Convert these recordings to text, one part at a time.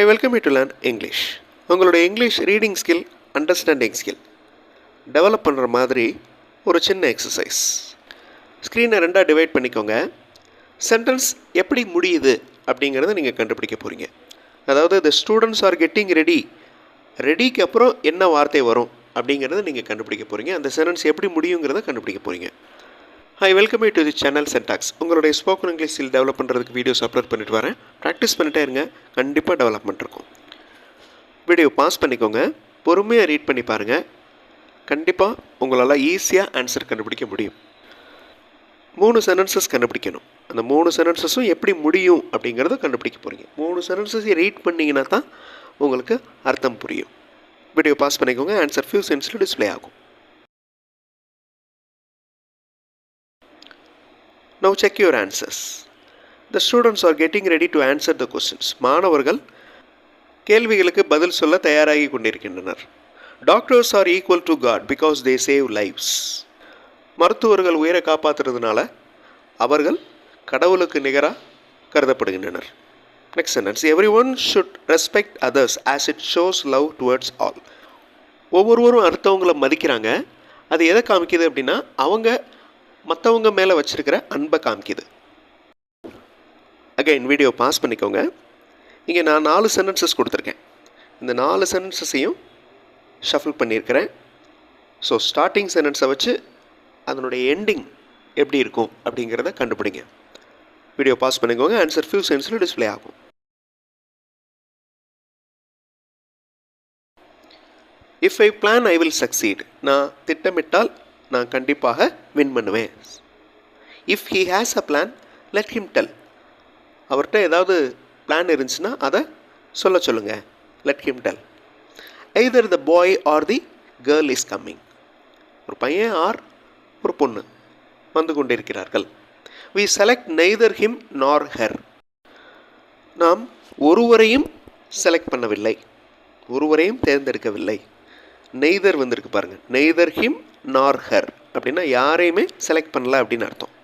I welcome you to learn English உங்களுடைய English reading skill understanding skill develop பண்ணுற மாதிரி ஒரு சின்ன எக்ஸசைஸ் ஸ்க்ரீனை ரெண்டாக டிவைட் பண்ணிக்கோங்க. சென்டென்ஸ் எப்படி முடியுது அப்படிங்கிறத நீங்கள் கண்டுபிடிக்க போகிறீங்க அதாவது the students are getting ready ரெடிக்கு அப்புறம் என்ன வார்த்தை வரும் அப்படிங்கிறத நீங்கள் கண்டுபிடிக்க போகிறீங்க அந்த சென்டென்ஸ் எப்படி முடியுங்கிறத கண்டுபிடிக்க போகிறீங்க hi welcome to the channel Sentax உங்களுடைய ஸ்போக்கன் இங்கிலீஷ் ஸ்கில் டெவலப் பண்ணுறதுக்கு வீடியோஸ் அப்லோட் பண்ணிட்டு வரேன். ப்ராக்டிஸ் பண்ணிட்டே இருங்க. கண்டிப்பாக டெவலப்மெண்ட் இருக்கும். வீடியோ பாஸ் பண்ணிக்கோங்க. பொறுமையாக ரீட் பண்ணி பாருங்கள் கண்டிப்பாக உங்களால் ஈஸியாக ஆன்சர் கண்டுபிடிக்க முடியும். மூணு சென்டென்சஸ் கண்டுபிடிக்கணும். அந்த மூணு சென்டென்சஸும் எப்படி முடியும் அப்படிங்கிறத கண்டுபிடிக்க போகிறீங்க மூணு சென்டென்சஸையும் ரீட் பண்ணிங்கன்னா தான் உங்களுக்கு அர்த்தம் புரியும். வீடியோ பாஸ் பண்ணிக்கோங்க. ஆன்சர் ஃபியூ சென்ஸில் டிஸ்ப்ளே ஆகும். Now check your answers the students are getting ready to answer the questions மாணவர்கள் கேள்விகளுக்கு பதில் சொல்ல தயாராகி கொண்டிருக்கின்றனர். Doctors are equal to God because they save lives மருத்துவர்கள் உயிரை காப்பாற்றுறதுனால அவர்கள் கடவுளுக்கு நிகராக கருதப்படுகின்றனர். Next sentence everyone should respect others as it shows love towards all ஒவ்வொருவரும் அடுத்தவங்களை மதிக்கிறாங்க. அது எதை காமிக்குது அப்படின்னா அவங்க மற்றவங்க மேலே வச்சுருக்கிற அன்பை காமிக்குது. அகைன் வீடியோ பாஸ் பண்ணிக்கோங்க. இங்கே நான் நாலு சென்டென்சஸ் கொடுத்துருக்கேன். இந்த நாலு சென்டென்சஸையும் ஷஃபில் பண்ணியிருக்கிறேன். ஸோ ஸ்டார்டிங் சென்டென்ஸை வச்சு அதனுடைய எண்டிங் எப்படி இருக்கும் அப்படிங்கிறத கண்டுபிடிங்க. வீடியோ பாஸ் பண்ணிக்கோங்க. ஆன்சர் ஃபியூ சென்ஸில் டிஸ்ப்ளே ஆகும். If I plan I will succeed நான் திட்டமிட்டால் நான் கண்டிப்பாக வின் பண்ணுவேன். If he has a plan let him tell அவர்கிட்ட ஏதாவது பிளான் இருந்துச்சுன்னா அதை சொல்ல சொல்லுங்கள் let him tell either the boy or the girl is coming ஒரு பையன் ஆர் ஒரு பொண்ணு வந்து கொண்டிருக்கிறார்கள். We select neither him nor her நாம் ஒருவரையும் செலக்ட் பண்ணவில்லை. ஒருவரையும் தேர்ந்தெடுக்கவில்லை. நெய்தர் வந்திருக்கு பாருங்கள் நெய்தர் ஹிம் நார் ஹர் அப்படின்னா யாரையுமே செலக்ட் பண்ணல அப்படின்னு அர்த்தம்.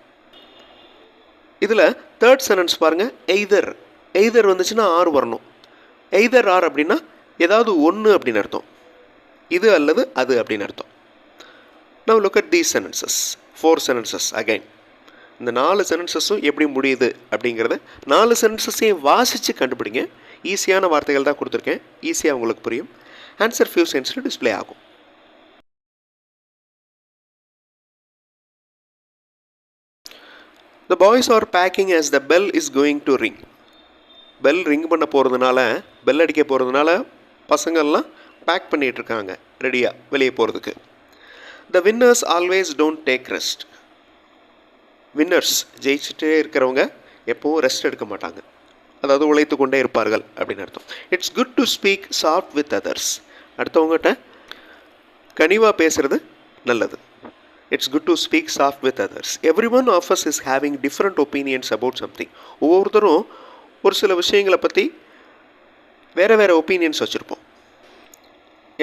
இதில் தேர்ட் சென்டென்ஸ் பாருங்கள் எய்தர் எய்தர் வந்துச்சுன்னா ஆர் வரணும். எய்தர் ஆர் அப்படின்னா ஏதாவது ஒன்று அப்படின்னு அர்த்தம். இது அல்லது அது அப்படின்னு அர்த்தம். Now look at these sentences four sentences again இந்த நாலு சென்டென்சஸும் எப்படி முடியுது அப்படிங்கிறத நாலு சென்டென்சஸையும் வாசித்து கண்டுபிடிங்க. ஈஸியான வார்த்தைகள் தான் கொடுத்துருக்கேன். ஈஸியாக உங்களுக்கு புரியும். ஆன்சர் ஃபியூ சென்ஸில் டிஸ்ப்ளே ஆகும். The boys are packing as the bell is going to ring bell ring பண்ண போகிறதுனால பெல் அடிக்க போகிறதுனால பசங்கள்லாம் பேக் பண்ணிகிட்டு இருக்காங்க ரெடியாக வெளியே போகிறதுக்கு the winners always don't take rest winners ஜெயிச்சுட்டே இருக்கிறவங்க எப்போவும் ரெஸ்ட் எடுக்க மாட்டாங்க. அதாவது உழைத்து கொண்டே இருப்பார்கள் அப்படின்னு அர்த்தம். It's good to speak soft with others அடுத்தவங்ககிட்ட கனிவாக பேசுகிறது நல்லது. It's good to speak soft with others everyone of us is having different opinions about something ஒவ்வொருத்தரும் ஒரு சில விஷயங்களை பற்றி வேறு வேறு ஒப்பீனியன்ஸ் வச்சுருப்போம்.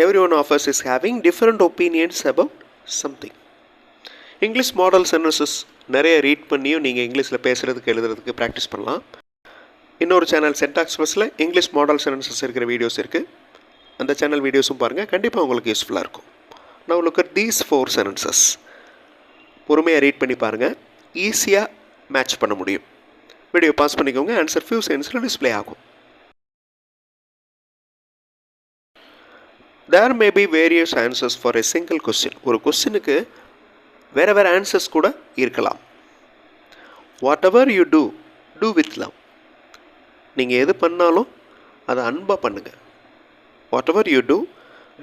Everyone of us is having different opinions about something English model sentences நிறைய ரீட் பண்ணியும் நீங்கள் இங்கிலீஷில் பேசுகிறதுக்கு எழுதுறதுக்கு ப்ராக்டிஸ் பண்ணலாம். இன்னொரு சேனல் சென்டாக்ஸ் ப்ளஸில் இங்கிலீஷ் மாடல் சென்டென்சஸ் இருக்கிற வீடியோஸ் இருக்குது அந்த சேனல் வீடியோஸும் பாருங்கள் கண்டிப்பாக உங்களுக்கு யூஸ்ஃபுல்லாக இருக்கும். நான் உங்களுக்கு தீஸ் ஃபோர் சென்டென்சஸ் பொறுமையாக ரீட் பண்ணி பாருங்கள் ஈஸியாக மேட்ச் பண்ண முடியும். வீடியோ பாஸ் பண்ணிக்கோங்க. ஆன்சர் ஃபியூ செகண்ட்ஸில் டிஸ்ப்ளே ஆகும். There may be various answers for a single question ஒரு கொஸ்டினுக்கு வேறு வேறு ஆன்சர்ஸ் கூட இருக்கலாம். Whatever you do do with love நீங்கள் எது பண்ணாலும் அதை அன்பாக பண்ணுங்கள் whatever you do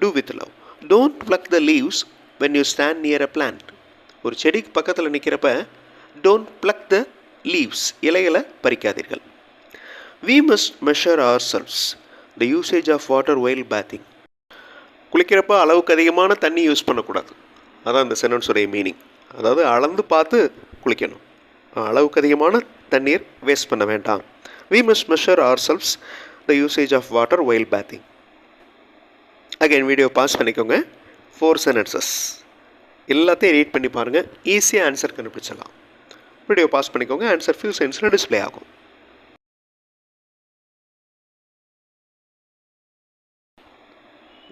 do with love don't pluck the leaves when you stand near a plant ஒரு செடிக்கு பக்கத்தில் நிற்கிறப்ப டோன்ட் ப்ளக் த லீவ்ஸ் இலைகளை பறிக்காதீர்கள். We must measure ourselves the usage of water while bathing குளிக்கிறப்ப அளவுக்கு அதிகமான தண்ணி யூஸ் பண்ணக்கூடாது. அதான் இந்த சென்டென்ஸுடைய மீனிங் அதாவது அளந்து பார்த்து குளிக்கணும். அளவுக்கு அதிகமான தண்ணீர் வேஸ்ட் பண்ண வேண்டாம். We must measure ourselves the usage of water while bathing again video pause பண்ணிக்கோங்க. ஃபோர் சென்டென்சஸ் எல்லாத்தையும் ரீட் பண்ணி பாருங்கள் ஈஸியாக ஆன்சர் கண்டுபிடிச்சிடலாம். வீடியோ பாஸ் பண்ணிக்கோங்க. ஆன்சர் ஃபியூ சென்ஸில் டிஸ்ப்ளே ஆகும்.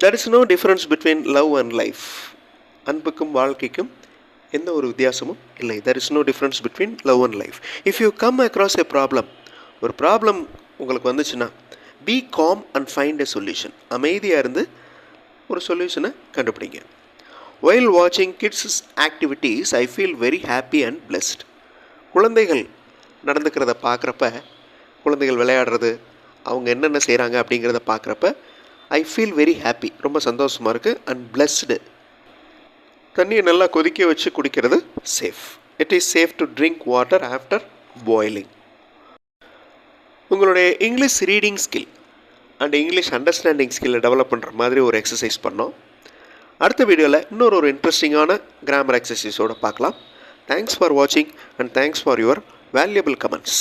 That is no difference between love and life அன்புக்கும் வாழ்க்கைக்கும் எந்த ஒரு வித்தியாசமும் இல்லை. There is no difference between love and life if you come across a problem ஒரு ப்ராப்ளம் உங்களுக்கு வந்துச்சுன்னா be calm and find a solution அமைதியாக இருந்து ஒரு சொல்யூஷனை கண்டுபிடிங்க. வைல் வாட்சிங் kids activities I feel very happy and blessed குழந்தைகள் நடந்துக்கிறத பார்க்குறப்ப குழந்தைகள் விளையாடுறது அவங்க என்னென்ன செய்கிறாங்க அப்படிங்கிறத பார்க்குறப்ப ஐ ஃபீல் வெரி ஹாப்பி ரொம்ப சந்தோஷமாக இருக்குது அண்ட் பிளெஸ்டு தண்ணியை நல்லா கொதிக்க வச்சு குடிக்கிறது safe it is safe to drink water after boiling உங்களுடைய English reading skill and English understanding ஸ்கில்லை டெவலப் பண்ணுற மாதிரி ஒரு எக்ஸசைஸ் பண்ணோம். அடுத்த வீடியோவில் இன்னொரு ஒரு இன்ட்ரெஸ்டிங்கான கிராமர் எக்ஸசைஸோடு பார்க்கலாம். தேங்க்ஸ் ஃபார் வாட்சிங் and thanks for your valuable comments